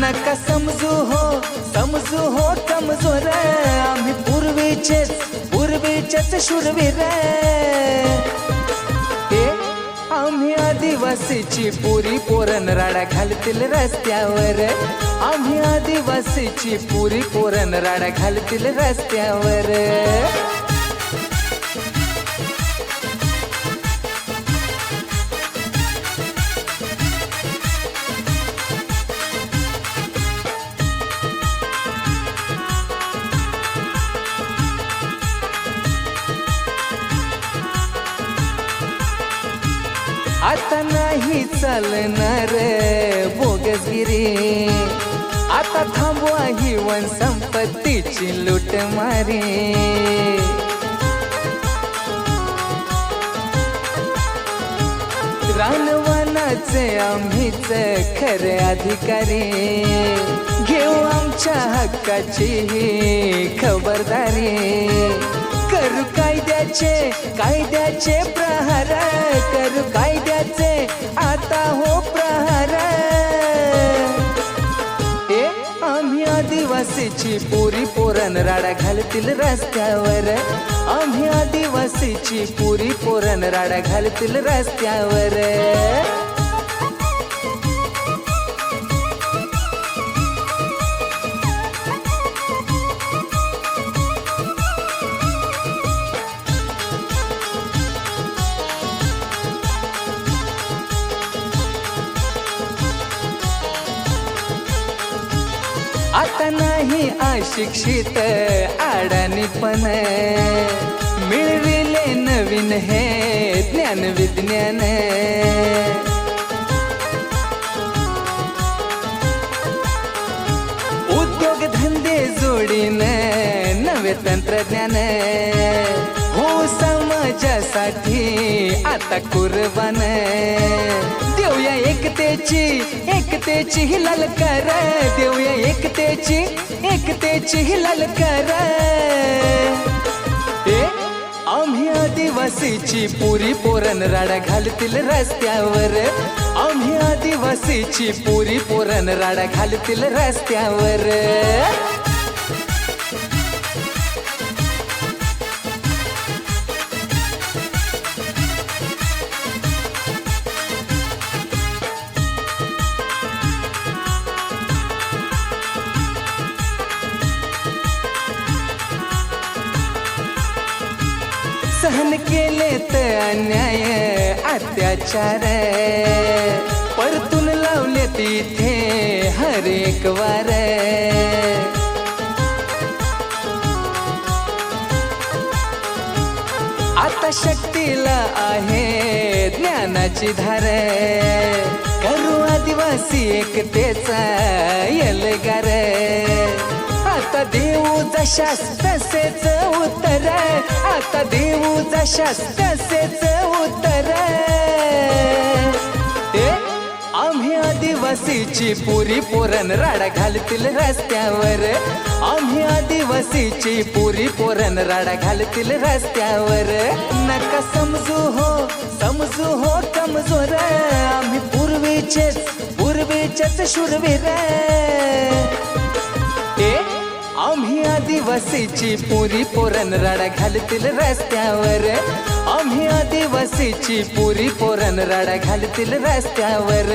नका समजू हो समजू हो कमजोर आम्ही पूर्वीचेच पूर्वीचेच शूरवीर हे आम्ही आदिवासीची पुरी पोरण राडा घालतील रस्त्यावर. आम्ही आदिवासीची पुरी पोरण राडा घालतील रस्त्यावर. आता नाही चालणार बोगसगिरी. आता थांबवा ही वन संपत्तीची लूट मारी. रानवनाचे आम्हीच खरे अधिकारी. घेऊ आमच्या हक्काची ही खबरदारी. कायद्याचे कायद्याचे प्रहार करू कायद्याचे आता हो प्रहार हे आम्ही आदिवासीची पुरी पोरण राडा घालतील रस्त्यावर. आम्ही आदिवासीची पुरी पोरण राडा घालतील रस्त्यावर. नाही अशिक्षित आडानी पण. मिळविले नवीन हे ज्ञान विज्ञान. उद्योग धंदे जोडीन नवे तंत्रज्ञान. माझ्यासाठी आता कुर्बान देऊया एकतेची एकतेची ही ललकार देऊया एकतेची एकतेची ही ललकार ए आम्ही आदिवासीची पुरी पोरण राडा घालतील रस्त्यावर. आम्ही आदिवासीची पुरी पोरण राडा घालतील रस्त्यावर. सहन केले तर अन्याय अत्याचार. परतून लावले तिथे हरेक वार. आता शक्तीला आहे ज्ञानाची धार. करू आदिवासी एकतेचा यलगार. आता देऊ दशास तसेच उत्तर आता देऊ जशास तसेच उत्तर. ते आम्ही आदिवासीची पुरी पोरण राडा घालतील रस्त्यावर. आम्ही आदिवासीची पुरी पोरण राडा घालतील रस्त्यावर. नका समजू हो समजू हो कमजोर. आम्ही पूर्वीचेच पूर्वीचेच शूरवीर. आदिवासीची पुरी पोरण राडा घालतील रस्त्यावर. आम्ही आदिवासीची पुरी पोरण राडा घालतील रस्त्यावर.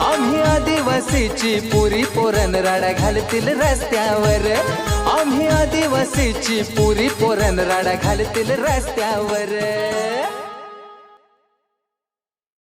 आम्ही आदिवासीची पुरी पोरण राडा घालतील रस्त्यावर. आम्ही आदिवासीची पुरी पोरण राडा घालतील रस्त्यावर.